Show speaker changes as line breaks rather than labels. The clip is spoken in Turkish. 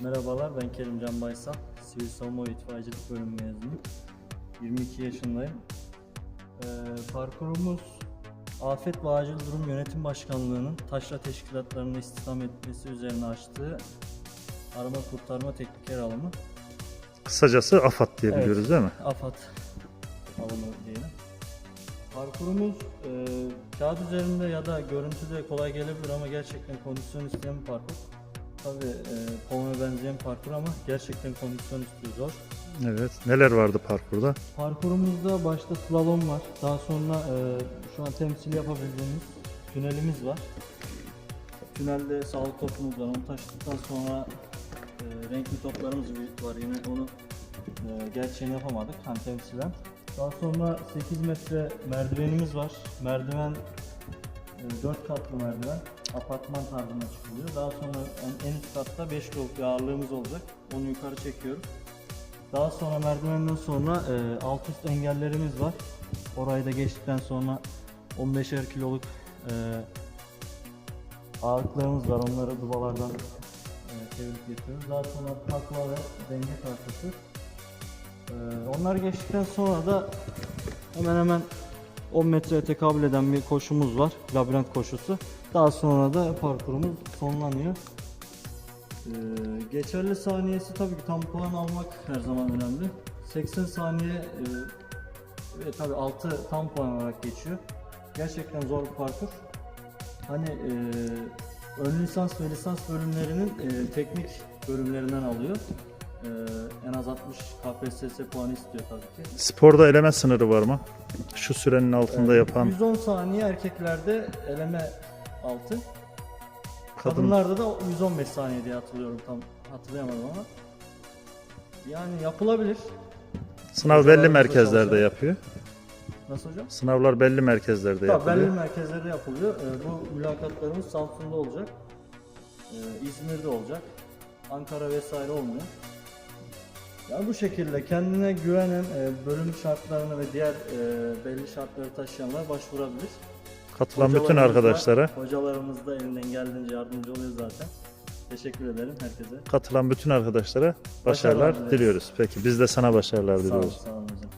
Merhabalar, ben Kerimcan Baysal. Sivil Savunma ve İtfaiyecilik bölümü mezunuyum. 22 yaşındayım. Ee, parkurumuz Afet ve Acil Durum Yönetim Başkanlığı'nın taşra teşkilatlarını istihdam etmesi üzerine açtığı arama kurtarma teknik yer alımı.
Kısacası AFAD diye
Evet.
biliyoruz değil mi?
AFAD alımı diyelim. Parkurumuz e, kağıt üzerinde ya da görüntüde kolay gelebilir ama gerçekten kondisyon isteyen bir parkur. Tabii e, Polo'ya benzeyen parkur ama gerçekten kondisyon istiyor zor.
Evet. Neler vardı parkurda?
Parkurumuzda başta slalom var. Daha sonra e, şu an temsil yapabildiğimiz tünelimiz var. Tünelde sağlık topumuz var. Onu taşıdıktan sonra e, renkli toplarımız var. Yine onu e, gerçeğini yapamadık. Hani temsilen. Daha sonra 8 metre merdivenimiz var. Merdiven 4 katlı merdiven. Apartman tarzına çıkılıyor. Daha sonra en, üst katta 5 kiloluk bir ağırlığımız olacak. Onu yukarı çekiyoruz. Daha sonra merdivenden sonra e, alt üst engellerimiz var. Orayı da geçtikten sonra 15'er kiloluk e, ağırlıklarımız var. Onları dubalardan e, çevirip getiriyoruz. Daha sonra takla ve denge tahtası. E, onlar geçtikten sonra da hemen hemen 10 metreye tekabül eden bir koşumuz var. Labirent koşusu. Daha sonra da parkurumuz sonlanıyor. Ee, geçerli saniyesi tabii ki tam puan almak her zaman önemli. 80 saniye e, ve tabii 6 tam puan olarak geçiyor. Gerçekten zor bir parkur. Hani e, ön lisans ve lisans bölümlerinin e, teknik bölümlerinden alıyor. E, en az 60 KPSS puanı istiyor tabii ki.
Sporda eleme sınırı var mı? Şu sürenin altında yapan
110 saniye erkeklerde eleme altı.
kadın
Kadınlarda da 115 saniye diye hatırlıyorum tam hatırlayamadım ama. Yani yapılabilir.
sınav belli merkezlerde yapıyor.
Nasıl hocam?
Sınavlar belli merkezlerde
Tabii
yapılıyor.
belli merkezlerde yapılıyor. Ee, bu mülakatlarımız Samsun'da olacak. Ee, İzmir'de olacak. Ankara vesaire olmuyor. Yani bu şekilde kendine güvenen, e, bölüm şartlarını ve diğer e, belli şartları taşıyanlar başvurabilir.
Katılan bütün
Hocalarımız da-
arkadaşlara,
Hocalarımız da elinden geldiğince yardımcı oluyor zaten. Teşekkür ederim herkese.
katılan bütün arkadaşlara başarılar
dileriz.
diliyoruz. Peki biz de sana başarılar
Sağ olun,
diliyoruz.
sağ olun hocam.